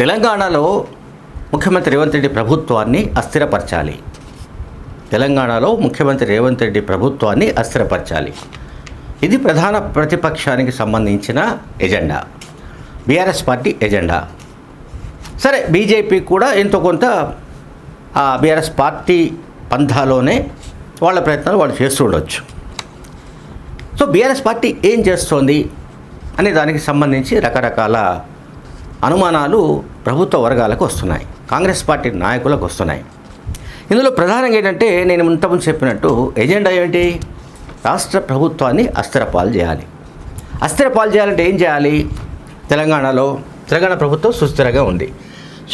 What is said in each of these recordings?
తెలంగాణలో ముఖ్యమంత్రి రేవంత్ రెడ్డి ప్రభుత్వాన్ని అస్థిరపరచాలి. తెలంగాణలో ముఖ్యమంత్రి రేవంత్ రెడ్డి ప్రభుత్వాన్ని అస్థిరపరచాలి. ఇది ప్రధాన ప్రతిపక్షానికి సంబంధించిన ఎజెండా. BRS party agenda. సరే బీజేపీ కూడా ఎంతో కొంత ఆ బీఆర్ఎస్ పార్టీ పంథాలోనే వాళ్ళ ప్రయత్నాలు వాళ్ళు చేస్తుండొచ్చు సో బీఆర్ఎస్ పార్టీ ఏం చేస్తోంది అనే దానికి సంబంధించి రకరకాల అనుమానాలు ప్రభుత్వ వర్గాలకు వస్తున్నాయి. కాంగ్రెస్ పార్టీ నాయకులకు వస్తున్నాయి. ఇందులో ప్రధానంగా ఏంటంటే నేను ఇంతకుముందు చెప్పినట్టు ఎజెండా ఏంటి రాష్ట్ర ప్రభుత్వాన్ని అస్థిరపాలు చేయాలి. అస్థిరపాలు చేయాలంటే ఏం చేయాలి? తెలంగాణలో తెలంగాణ ప్రభుత్వం సుస్థిరంగా ఉంది.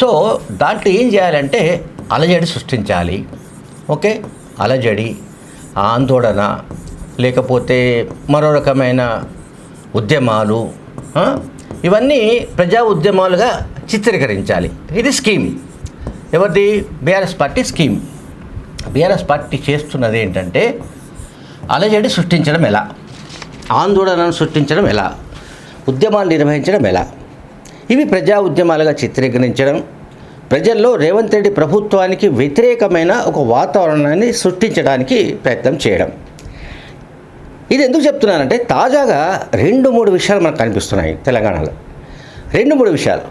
సో దాంట్లో ఏం చేయాలంటే అలజడి సృష్టించాలి. ఓకే? అలజడి ఆందోళన లేకపోతే మరో రకమైన ఉద్యమాలు ఇవన్నీ ప్రజా ఉద్యమాలుగా చిత్రీకరించాలి. ఇది స్కీమ్. ఎవరిది? BRS party scheme. BRS party చేస్తున్నది ఏంటంటే అలజడి సృష్టించడం ఎలా? ఆందోళనను సృష్టించడం ఎలా? ఉద్యమాలు నిర్వహించడం ఎలా? ఇవి ప్రజా ఉద్యమాలుగా చిత్రీకరించడం ప్రజల్లో రేవంత్ రెడ్డి ప్రభుత్వానికి వ్యతిరేకమైన ఒక వాతావరణాన్ని సృష్టించడానికి ప్రయత్నం చేయడం. ఇది ఎందుకు చెప్తున్నానంటే తాజాగా రెండు మూడు విషయాలు మనకు కనిపిస్తున్నాయి తెలంగాణలో. రెండు మూడు విషయాలు.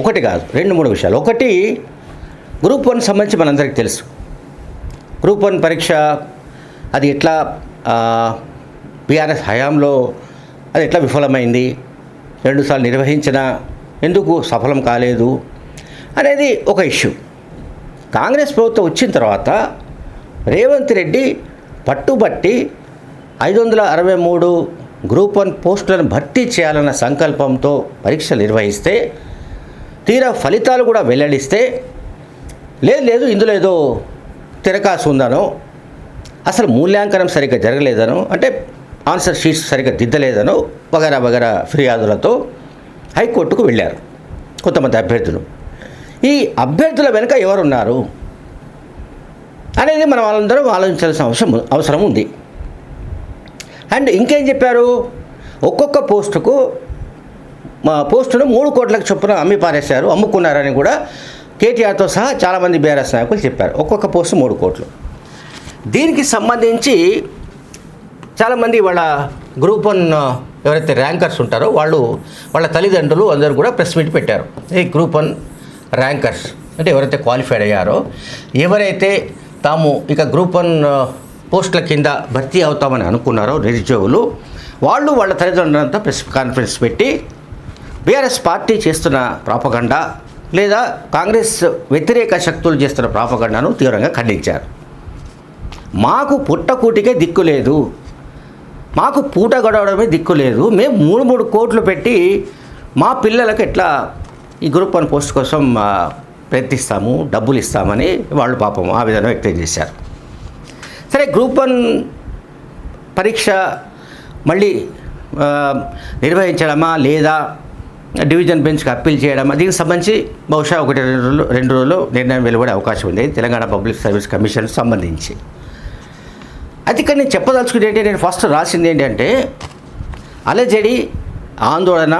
ఒకటి కాదు రెండు మూడు విషయాలు. ఒకటి గ్రూప్ వన్ సంబంధించి మనందరికీ తెలుసు. గ్రూప్ వన్ పరీక్ష అది ఎట్లా బీఆర్ఎస్ హయాంలో అది ఎట్లా విఫలమైంది రెండుసార్లు నిర్వహించిన ఎందుకు సఫలం కాలేదు అనేది ఒక ఇష్యూ. కాంగ్రెస్ ప్రభుత్వం వచ్చిన తర్వాత రేవంత్ రెడ్డి పట్టుబట్టి ఐదు వందల అరవై మూడు గ్రూప్ వన్ పోస్టులను భర్తీ చేయాలన్న సంకల్పంతో పరీక్షలు నిర్వహిస్తే తీరా ఫలితాలు కూడా వెల్లడిస్తే లేదు లేదు ఇందులో ఏదో తిరకాసు ఉందనో అసలు మూల్యాంకనం సరిగ్గా జరగలేదనో అంటే ఆన్సర్ షీట్స్ సరిగ్గా దిద్దలేదనో వగరా వగరా ఫిర్యాదులతో హైకోర్టుకు వెళ్ళారు కొంతమంది అభ్యర్థులు. ఈ అభ్యర్థుల వెనుక ఎవరున్నారు అనేది మనం వాళ్ళందరం ఆలోచించాల్సిన అవసరం అవసరం ఉంది. అండ్ ఇంకేం చెప్పారు? ఒక్కొక్క పోస్టుకు మా పోస్టును మూడు కోట్లకు చొప్పున అమ్మి పారేశారు అమ్ముకున్నారని కూడా కేటీఆర్తో సహా చాలామంది బీఆర్ఎస్ నాయకులు చెప్పారు. ఒక్కొక్క పోస్టు మూడు కోట్లు. దీనికి సంబంధించి చాలామంది వాళ్ళ గ్రూప్ వన్ ఎవరైతే ర్యాంకర్స్ ఉంటారో వాళ్ళు వాళ్ళ తల్లిదండ్రులు అందరూ కూడా ప్రెస్ మీట్ పెట్టారు. ఈ గ్రూప్ వన్ ర్యాంకర్స్ అంటే ఎవరైతే క్వాలిఫైడ్ అయ్యారో ఎవరైతే తాము ఇక గ్రూప్ వన్ పోస్టుల కింద భర్తీ అవుతామని అనుకున్నారో నిరుద్యోగులు వాళ్ళు వాళ్ళ తల్లిదండ్రులంతా ప్రెస్ కాన్ఫరెన్స్ పెట్టి బీఆర్ఎస్ పార్టీ చేస్తున్న ప్రాపగండా లేదా కాంగ్రెస్ వ్యతిరేక శక్తులు చేస్తున్న ప్రాపగండాను తీవ్రంగా ఖండించారు. మాకు పుట్టకూటికే దిక్కు లేదు. మాకు పూట గడవడమే దిక్కు లేదు. మేము మూడు మూడు కోట్లు పెట్టి మా పిల్లలకు ఎట్లా ఈ గ్రూప్ వన్ పోస్ట్ కోసం ప్రయత్నిస్తాము డబ్బులు ఇస్తామని వాళ్ళు పాపం ఆ విధంగా వ్యక్తం చేశారు. సరే గ్రూప్ వన్ పరీక్ష మళ్ళీ నిర్వహించడమా లేదా డివిజన్ బెంచ్కి అప్పీల్ చేయడమా? దీనికి సంబంధించి బహుశా ఒకటి రెండు రోజులు రెండు రోజులు నిర్ణయం వెలువడే అవకాశం ఉంది. తెలంగాణ పబ్లిక్ సర్వీస్ కమిషన్ సంబంధించి. అది ఇక్కడ నేను చెప్పదలుచుకుంది ఏంటి? నేను ఫస్ట్ రాసింది ఏంటంటే అలజడి ఆందోళన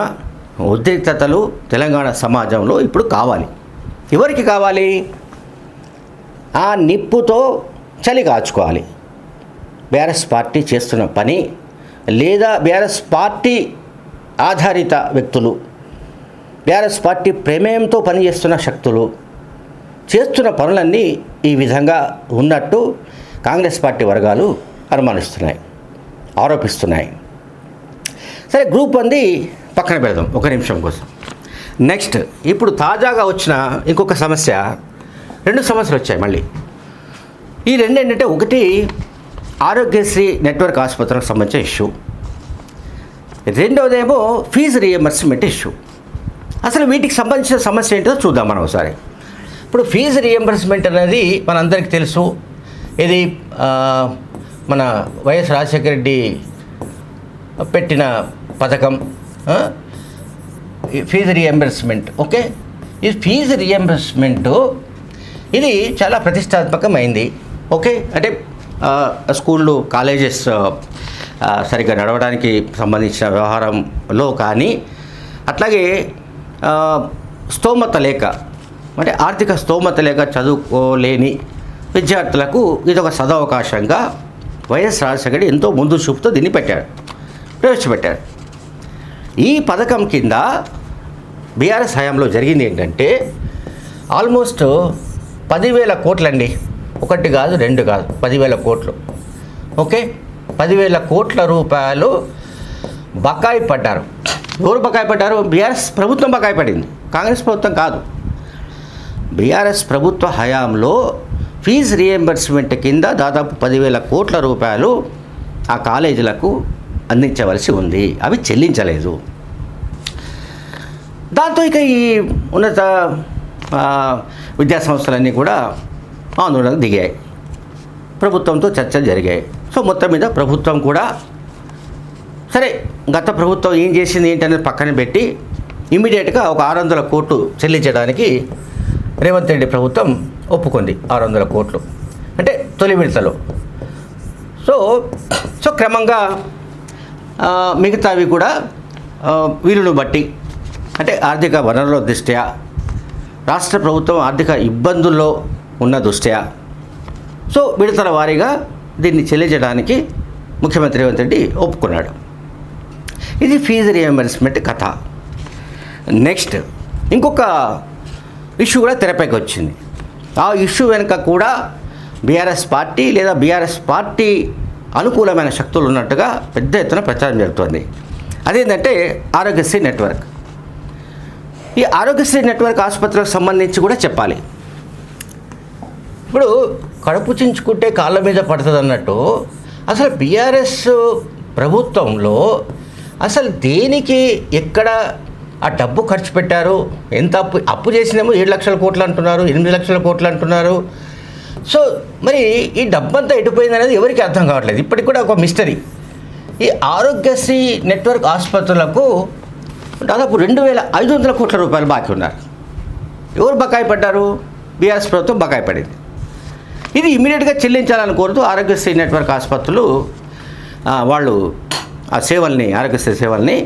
ఉద్రిక్తతలు తెలంగాణ సమాజంలో ఇప్పుడు కావాలి. ఎవరికి కావాలి? ఆ నిప్పుతో చలి కాచుకోవాలి బీఆర్ఎస్ పార్టీ చేస్తున్న పని లేదా బీఆర్ఎస్ పార్టీ ఆధారిత వ్యక్తులు బీఆర్ఎస్ పార్టీ ప్రమేయంతో పనిచేస్తున్న శక్తులు చేస్తున్న పనులన్నీ ఈ విధంగా ఉన్నట్టు కాంగ్రెస్ పార్టీ వర్గాలు అనుమానిస్తున్నాయి ఆరోపిస్తున్నాయి. సరే గ్రూప్ అంది పక్కన పెడదాం ఒక నిమిషం కోసం. నెక్స్ట్ ఇప్పుడు తాజాగా వచ్చిన ఇంకొక సమస్య రెండు సమస్యలు వచ్చాయి మళ్ళీ. ఈ రెండు ఏంటంటే ఒకటి ఆరోగ్యశ్రీ నెట్వర్క్ ఆసుపత్రికి సంబంధించిన ఇష్యూ. రెండవదేమో ఫీజు రియంబర్స్మెంట్ ఇష్యూ. అసలు వీటికి సంబంధించిన సమస్య ఏంటో చూద్దాం మనం ఒకసారి. ఇప్పుడు ఫీజు రియంబర్స్మెంట్ అనేది మనందరికీ తెలుసు. ఇది మన వైఎస్ రాజశేఖర రెడ్డి పెట్టిన పథకం ఈ ఫీజు రియంబర్స్మెంట్ ఓకే? ఈ ఫీజు రియంబర్స్మెంటు ఇది చాలా ప్రతిష్టాత్మకమైంది. ఓకే అంటే స్కూళ్ళు కాలేజెస్ సరిగ్గా నడవడానికి సంబంధించిన వ్యవహారంలో కానీ అట్లాగే స్తోమత లేక అంటే ఆర్థిక స్తోమత లేక చదువుకోలేని విద్యార్థులకు ఇది ఒక సదవకాశంగా వైఎస్ రాజశేఖర్ ఎంతో ముందు చూపుతో దీన్ని పెట్టాడు ప్రవేశపెట్టాడు. ఈ పథకం కింద బీఆర్ఎస్ హయాంలో జరిగింది ఏంటంటే ఆల్మోస్ట్ పదివేల కోట్లండి. ఒకటి కాదు రెండు కాదు పదివేల కోట్లు. ఓకే? పదివేల కోట్ల రూపాయలు బకాయి పడ్డారు. ఎవరు బకాయి పడ్డారు? బీఆర్ఎస్ ప్రభుత్వం బకాయి పడింది. కాంగ్రెస్ ప్రభుత్వం కాదు. బీఆర్ఎస్ ప్రభుత్వ హయాంలో ఫీజు రియంబర్స్మెంట్ కింద దాదాపు పదివేల కోట్ల రూపాయలు ఆ కాలేజీలకు అందించవలసి ఉంది. అవి చెల్లించలేదు. దాంతో ఇక ఈ ఉన్నత విద్యాసంస్థలన్నీ కూడా ఆందోళనకు దిగాయి. ప్రభుత్వంతో చర్చలు జరిగాయి. సో మొత్తం మీద ప్రభుత్వం కూడా సరే గత ప్రభుత్వం ఏం చేసింది ఏంటనేది పక్కన పెట్టి ఇమీడియట్గా ఒక ఆరు వందల కోట్లు చెల్లించడానికి రేవంత్ రెడ్డి ప్రభుత్వం ఒప్పుకుంది ఆరు వందల కోట్లు. అంటే తొలి విడతలో. సో సో క్రమంగా మిగతావి కూడా వీలును బట్టి అంటే ఆర్థిక వనరుల దృష్ట్యా రాష్ట్ర ప్రభుత్వం ఆర్థిక ఇబ్బందుల్లో ఉన్న దృష్ట్యా. సో విడతల వారీగా దీన్ని చెల్లించడానికి ముఖ్యమంత్రి రేవంత్ రెడ్డి ఒప్పుకున్నాడు. ఇది ఫీజు రియంబర్స్మెంట్ కథ. నెక్స్ట్ ఇంకొక ఇష్యూ కూడా తెరపైకి వచ్చింది. ఆ ఇష్యూ వెనుక కూడా బీఆర్ఎస్ పార్టీ లేదా బీఆర్ఎస్ పార్టీ అనుకూలమైన శక్తులు ఉన్నట్టుగా పెద్ద ఎత్తున ప్రచారం జరుగుతోంది. అదేంటంటే ఆరోగ్యశ్రీ నెట్వర్క్. ఈ ఆరోగ్యశ్రీ నెట్వర్క్ ఆసుపత్రులకు సంబంధించి కూడా చెప్పాలి. ఇప్పుడు కడుపు చించుకుంటే కాళ్ళ మీద పడుతుంది అన్నట్టు అసలు బీఆర్ఎస్ ప్రభుత్వంలో అసలు దేనికి ఎక్కడ ఆ డబ్బు ఖర్చు పెట్టారు? ఎంత అప్పు అప్పు చేసినేమో ఏడు లక్షల కోట్లు అంటున్నారు ఎనిమిది లక్షల కోట్లు అంటున్నారు. సో మరి ఈ డబ్బంతా ఎటుపోయింది అనేది ఎవరికి అర్థం కావట్లేదు. ఇప్పటికి కూడా ఒక మిస్టరీ. ఈ ఆరోగ్యశ్రీ నెట్వర్క్ ఆసుపత్రులకు దాదాపు రెండు వేల ఐదు వందల కోట్ల రూపాయలు బాకీ ఉన్నారు. ఎవరు బకాయి పడ్డారు? బీఆర్ఎస్ ప్రభుత్వం బకాయి పడింది. ఇది ఇమీడియట్గా చెల్లించాలని కోరుతూ ఆరోగ్యశ్రీ నెట్వర్క్ ఆసుపత్రులు వాళ్ళు ఆ సేవల్ని ఆరోగ్యశ్రీ సేవల్ని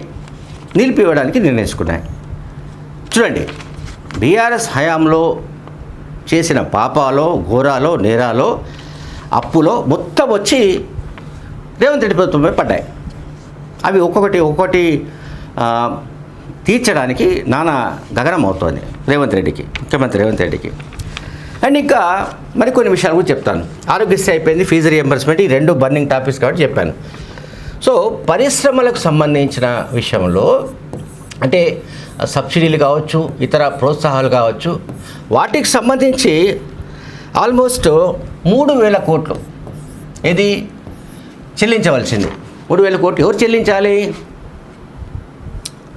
నిలిపివేయడానికి నిర్ణయించుకున్నాయి. చూడండి బీఆర్ఎస్ హయాంలో చేసిన పాపాలో ఘోరాలో నేరాలో అప్పులో మొత్తం వచ్చి రేవంత్ రెడ్డి ప్రభుత్వంపై పడ్డాయి. అవి ఒక్కొక్కటి ఒక్కొక్కటి తీర్చడానికి నానా గగనం అవుతోంది రేవంత్ రెడ్డికి ముఖ్యమంత్రి రేవంత్ రెడ్డికి. అండ్ ఇంకా మరికొన్ని విషయాలు కూడా చెప్తాను. ఆరోగ్యశ్రీ అయిపోయింది ఫీజు రియంబర్స్మెంట్ ఈ రెండు బర్నింగ్ టాపిక్స్ కాబట్టి చెప్పాను. సో పరిశ్రమలకు సంబంధించిన విషయంలో అంటే సబ్సిడీలు కావచ్చు ఇతర ప్రోత్సాహాలు కావచ్చు వాటికి సంబంధించి ఆల్మోస్ట్ మూడు వేల కోట్లు ఇది చెల్లించవలసింది. మూడు వేల కోట్లు ఎవరు చెల్లించాలి?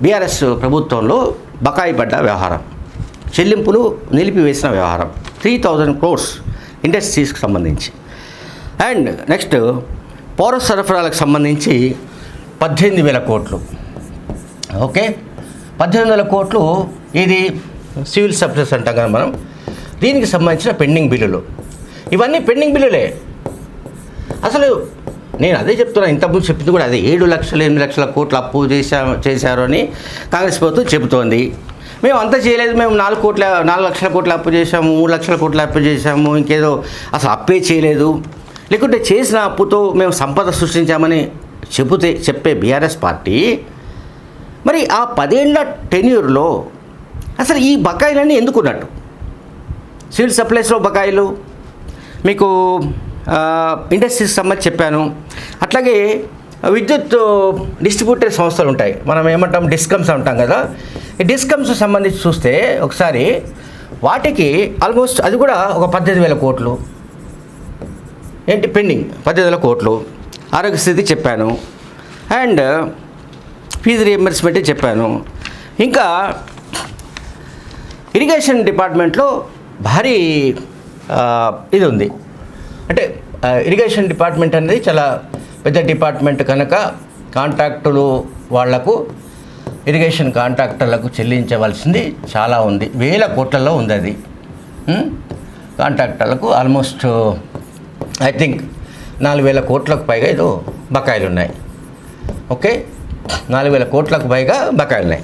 బీఆర్ఎస్ ప్రభుత్వంలో బకాయి పడ్డ వ్యవహారం చెల్లింపులు నిలిపివేసిన వ్యవహారం. త్రీ థౌజండ్ క్రోర్స్ ఇండస్ట్రీస్కి సంబంధించి. అండ్ నెక్స్ట్ పౌర సరఫరాలకు సంబంధించి పద్దెనిమిది వేల కోట్లు. ఓకే? పద్దెనిమిది వేల కోట్లు ఇది సివిల్ సప్లైస్ అంటాం కదా మనం. దీనికి సంబంధించిన పెండింగ్ బిల్లులు. ఇవన్నీ పెండింగ్ బిల్లులే. అసలు నేను అదే చెప్తున్నా ఇంతకుముందు చెప్పింది కూడా అదే. ఏడు లక్షలు ఎనిమిది లక్షల కోట్లు అప్పు చేశా చేశారు అని కాంగ్రెస్ ప్రభుత్వం చెబుతోంది. మేము అంత చేయలేదు. మేము నాలుగు కోట్ల నాలుగు లక్షల కోట్ల అప్పు చేసాము మూడు లక్షల కోట్ల అప్పు చేసాము ఇంకేదో అసలు అప్పే చేయలేదు. లేకుంటే చేసిన అప్పుతో మేము సంపద సృష్టించామని చెబితే చెప్పే బీఆర్ఎస్ పార్టీ. మరి ఆ పదేళ్ళ టెన్యూర్లో అసలు ఈ బకాయిలన్నీ ఎందుకున్నట్టు? సివిల్ సప్లైస్లో బకాయిలు మీకు ఇండస్ట్రీస్ సంబంధించి చెప్పాను. అట్లాగే విద్యుత్ డిస్ట్రిబ్యూటర్ సంస్థలు ఉంటాయి. మనం ఏమంటాం డిస్కమ్స్ అంటాం కదా. డిస్కమ్స్ సంబంధించి చూస్తే ఒకసారి వాటికి ఆల్మోస్ట్ అది కూడా ఒక పద్దెనిమిది వేల కోట్లు. ఏంటి పెండింగ్? పద్దెనిమిది వేల కోట్లు. ఆరోగ్యస్థితి చెప్పాను. అండ్ ఫీజు రియంబర్స్మెంట్ చెప్పాను. ఇంకా ఇరిగేషన్ డిపార్ట్మెంట్లో భారీ ఇది ఉంది. అంటే ఇరిగేషన్ డిపార్ట్మెంట్ అనేది చాలా పెద్ద డిపార్ట్మెంట్ కనుక కాంట్రాక్టులు వాళ్ళకు ఇరిగేషన్ కాంట్రాక్టర్లకు చెల్లించవలసింది చాలా ఉంది. వేల కోట్లలో ఉంది అది కాంట్రాక్టర్లకు ఆల్మోస్ట్ ఐ థింక్ నాలుగు వేల కోట్లకు పైగా ఏదో బకాయిలు ఉన్నాయి. ఓకే? నాలుగు వేల కోట్లకు పైగా బకాయిలు ఉన్నాయి.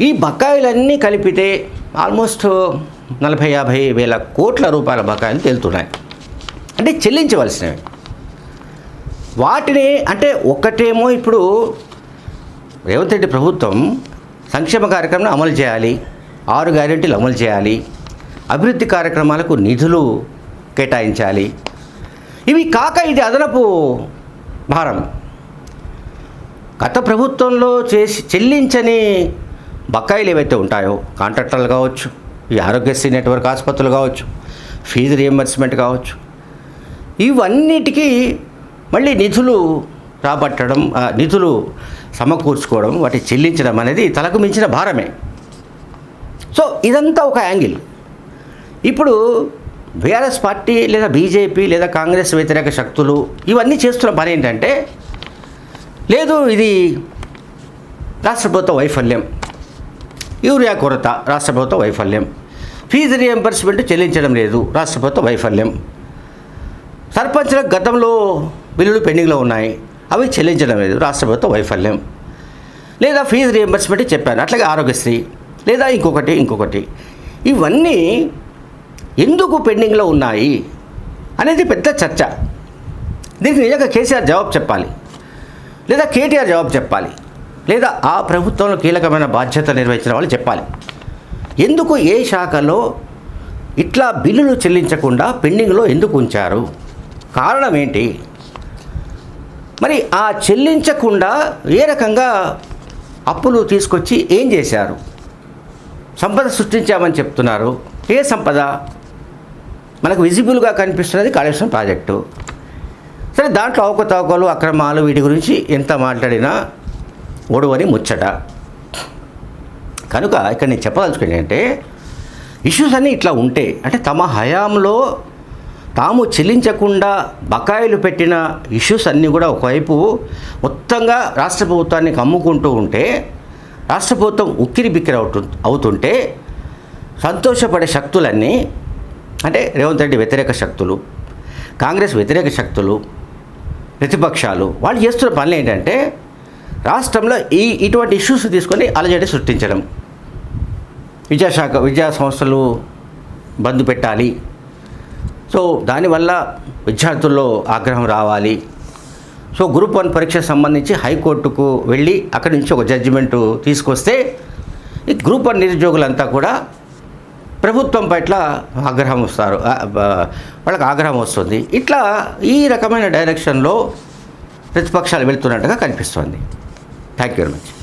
ఈ బకాయిలన్నీ కలిపితే ఆల్మోస్ట్ నలభై యాభై వేల కోట్ల రూపాయల బకాయిలు తేలుతున్నాయి. అంటే చెల్లించవలసినవి. వాటిని అంటే ఒకటేమో ఇప్పుడు రేవంత్ రెడ్డి ప్రభుత్వం సంక్షేమ కార్యక్రమం అమలు చేయాలి. ఆరు గ్యారెంటీలు అమలు చేయాలి. అభివృద్ధి కార్యక్రమాలకు నిధులు కేటాయించాలి. ఇవి కాక ఇది అదనపు భారం. గత ప్రభుత్వంలో చేసి చెల్లించని బకాయిలు ఏవైతే ఉంటాయో కాంట్రాక్టర్లు కావచ్చు ఈ ఆరోగ్యశ్రీ నెట్వర్క్ ఆసుపత్రులు కావచ్చు ఫీజు రియంబర్స్మెంట్ కావచ్చు ఇవన్నిటికీ మళ్ళీ నిధులు రాబట్టడం నిధులు సమకూర్చుకోవడం వాటి చెల్లించడం అనేది తలకు మించిన భారమే. సో ఇదంతా ఒక యాంగిల్. ఇప్పుడు బీఆర్ఎస్ పార్టీ లేదా బీజేపీ లేదా కాంగ్రెస్ వ్యతిరేక శక్తులు ఇవన్నీ చేస్తున్న పని ఏంటంటే లేదు ఇది రాష్ట్ర ప్రభుత్వ వైఫల్యం. యూరియా కొరత రాష్ట్ర ప్రభుత్వ వైఫల్యం. ఫీజు రియంబర్స్మెంట్ చెల్లించడం లేదు రాష్ట్ర ప్రభుత్వ వైఫల్యం. సర్పంచ్లకు గతంలో బిల్లులు పెండింగ్లో ఉన్నాయి. అవి చెల్లించడం లేదు. రాష్ట్ర ప్రభుత్వ వైఫల్యం. లేదా ఫీజు రియంబర్స్మెంట్ చెప్పాను. అట్లాగే ఆరోగ్యశ్రీ. లేదా ఇంకొకటి ఇంకొకటి. ఇవన్నీ ఎందుకు పెండింగ్లో ఉన్నాయి? అనేది పెద్ద చర్చ. దీనికి నిజంగా కేసీఆర్ జవాబు చెప్పాలి. లేదా కేటీఆర్ జవాబు చెప్పాలి. లేదా ఆ ప్రభుత్వంలో కీలకమైన బాధ్యత నిర్వహించిన వాళ్ళు చెప్పాలి. ఎందుకు ఏ శాఖలో ఇట్లా బిల్లులు చెల్లించకుండా పెండింగ్లో ఎందుకు ఉంచారు? కారణం ఏంటి? మరి ఆ చెల్లించకుండా ఏ రకంగా అప్పులు తీసుకొచ్చి ఏం చేశారు? సంపద సృష్టించామని చెప్తున్నారు. ఏ సంపద? మనకు విజిబుల్గా కనిపిస్తున్నది కాళేశ్వరం ప్రాజెక్టు. సరే దాంట్లో అవకతవకలు అక్రమాలు వీటి గురించి ఎంత మాట్లాడినా ఒడవని ముచ్చట. కనుక ఇక్కడ నేను చెప్పదలుచుకుని అంటే ఇష్యూస్ అన్నీ ఇట్లా ఉంటే అంటే తమ హయాంలో తాము చెల్లించకుండా బకాయిలు పెట్టిన ఇష్యూస్ అన్నీ కూడా ఒకవైపు మొత్తంగా రాష్ట్ర ప్రభుత్వాన్ని కమ్ముకుంటూ ఉంటే రాష్ట్ర ప్రభుత్వం ఉక్కిరి బిక్కిరి అవుతు అవుతుంటే సంతోషపడే శక్తులన్నీ అంటే రేవంత్ రెడ్డి వ్యతిరేక శక్తులు కాంగ్రెస్ వ్యతిరేక శక్తులు ప్రతిపక్షాలు వాళ్ళు చేస్తున్న పనులు ఏంటంటే రాష్ట్రంలో ఈ ఇటువంటి ఇష్యూస్ తీసుకొని అలజడి సృష్టించడం. విద్యాశాఖ విద్యా సంస్థలు బంద్ పెట్టాలి. సో దానివల్ల విద్యార్థుల్లో ఆగ్రహం రావాలి. సో గ్రూప్ వన్ పరీక్షకు సంబంధించి హైకోర్టుకు వెళ్ళి అక్కడి నుంచి ఒక జడ్జిమెంట్ తీసుకొస్తే ఈ గ్రూప్ వన్ నిరుద్యోగులంతా కూడా ప్రభుత్వం పట్ల ఆగ్రహం వస్తారు. వాళ్ళకి ఆగ్రహం వస్తుంది. ఇట్లా ఈ రకమైన డైరెక్షన్లో ప్రతిపక్షాలు వెళ్తున్నట్టుగా కనిపిస్తోంది. Thank you very much.